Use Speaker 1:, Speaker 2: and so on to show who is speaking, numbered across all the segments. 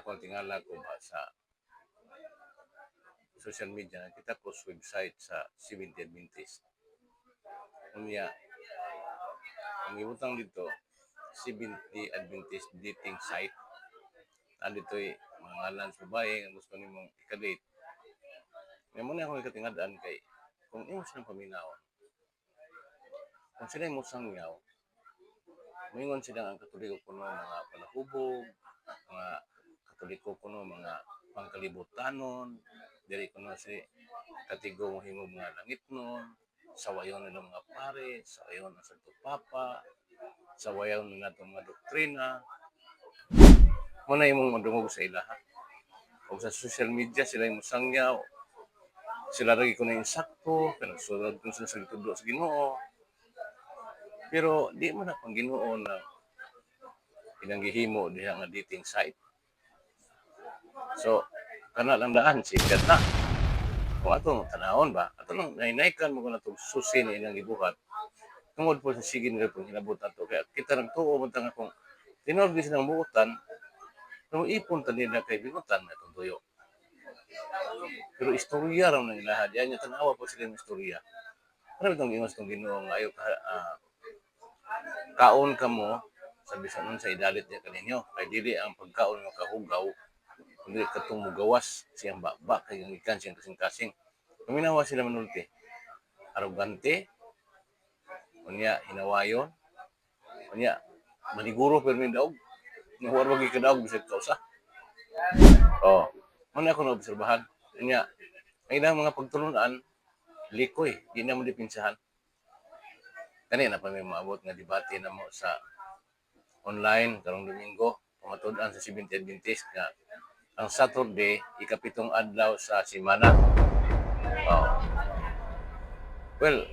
Speaker 1: ako ang tingala ko ba sa social media nakita ko sa website sa 70 Adventist. Unya, ang ibutang dito, 70 Adventist dating site. Ano dito eh, mga ngalan sa babae, ang gusto nimong ikadate. Ngayon muna akong ikatingadaan kay, kung imo silang paminawan, kung sila mo sangyaw, Mingon sila ang katoliko kuno mga palahubog, mga katoliko kuno mga pangkalibutanon, diri kuno si katigo mo himo mga langit nun, sawayon nila mga pare, sawayon ang Santo Papa, sawayon nila itong mga doktrina. Muna imong madungog sa ilaha. O sa social media sila yung musangyaw, sila rin ko na insakto, pero sunod kung sila sa gitudo sa ginoo, pero di mo na pang ginoo na pinanggihimo diha nga dating site. So, kana lang daan sikat na. Kung atong tanawon ba, ato lang nainaykan mo ko na itong susi na ilang gibuhat. Tungod po sa sige nila pong hinabot ato. Kaya kita nang tuo mo tanga kung tinorg di silang buutan, nung ipon ta nila kay binutan na itong tuyo. Pero istorya raw ng ilaha. Diyan niya tanawa po sila ng istorya. Ano itong ingon sa itong ginoo nga ayaw ka, ah, kaon ka mo sa nun sa idalit niya kaninyo kay dili ang pagkaon mo kahugaw kundi katong mugawas siyang bakbak kay ang ikan siyang kasing-kasing. Paminawa sila manulti. Arogante unya hinawayon. Unya maniguro pero min daog. Nahuwar wagi ka daog bisag kausa. Oh muna ako na obserbahan unya ang ilang mga pagtulunan likoy di na mo dipinsahan kanina pa may maabot nga debate na mo sa online karong Domingo pamatud-an sa 70 Adventist nga ang Saturday ikapitong adlaw sa simana. Oh. Well,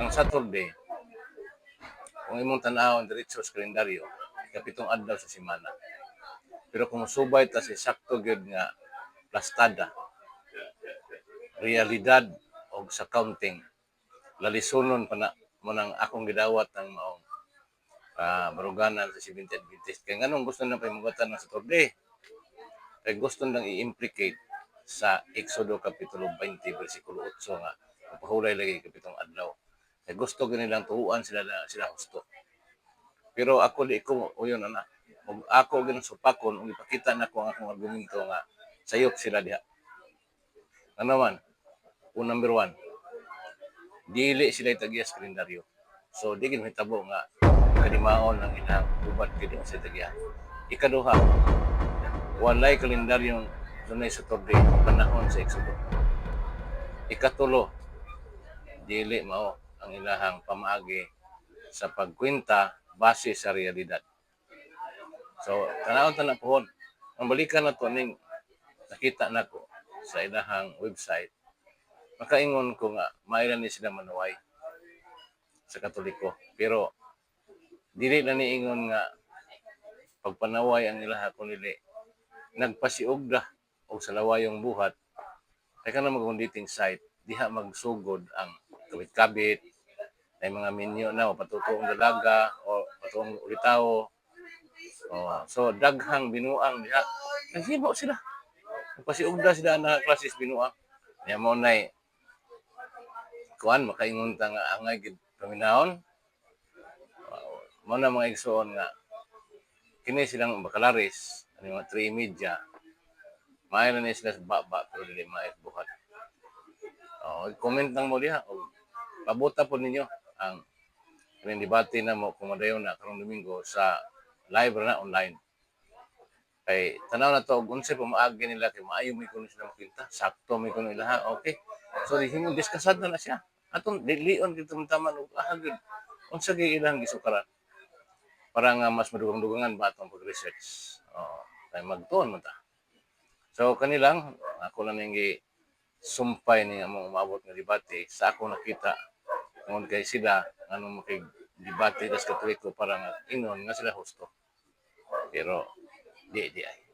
Speaker 1: ang Saturday kung imong tan-awon diretso sa kalendaryo ikapitong adlaw sa simana. Pero kung subay ta si sakto gyud nga plastada realidad o sa counting lalisunon pa na mo nang akong gidawat ng maong uh, maruganan sa 70 Adventist. Kaya nganong gusto na pahimugatan ng Saturday? Kaya gusto nang i-implicate sa Exodo Kapitulo 20, versikulo 8 nga pahulay lagi kapitong adlaw. Kaya gusto ganilang tuuan sila na sila gusto. Pero ako di ko, o yun na ako ganun supakon, ug ipakita na ko ang akong argumento nga sayop sila diha. Ano man? Un number one, dili sila itagya sa kalendaryo. So, di gid mahitabo nga kalimaon ng ilang ubat kini sa itagya. Ikaduha, walay kalendaryong dunay sa Saturday panahon sa Exodo. Ikatulo, dili mao ang ilahang pamaagi sa pagkwenta base sa realidad. So, tanawon ta pohon. Ang na to ning nakita nako sa ilahang website makaingon ko nga mailan ni sila manuway sa katoliko pero dili na niingon nga pagpanaway ang ilaha ko nili nagpasiugda og sa lawayong buhat kay kana magunditing site diha magsugod ang kabit-kabit ay mga minyo na o patutuong dalaga o patuong ulitaw oh, so daghang binuang diha. Naghimo sila. Nagpasiugda sila na klases binuang. Niya mo na kuan makaingon ta nga angay gid paminahon mo na mga igsoon nga kini silang bakalaris ano mga three media? Maayo na sila sa baba pero dili maayo buhat. Oh comment lang mo diha. O pabuta po ninyo ang kining debate na mo kumadayon na karong Domingo sa live na online. Kay tanaw na to unsay pamaagi nila kay maayo may kuno sila makita sakto may kuno nila okay. So di himo diskasad na, na siya. Atong dilion gid tama og ah unsa gyud ilang gisukaran para nga mas madugang-dugangan ba atong pag-research oh kay magtuon man ta. So kanilang ako lang ning sumpay ni among umabot nga debate. Sa ako nakita ngon kay sila anong makig debate das katoliko para nga ingon nga sila husto. Pero di di ay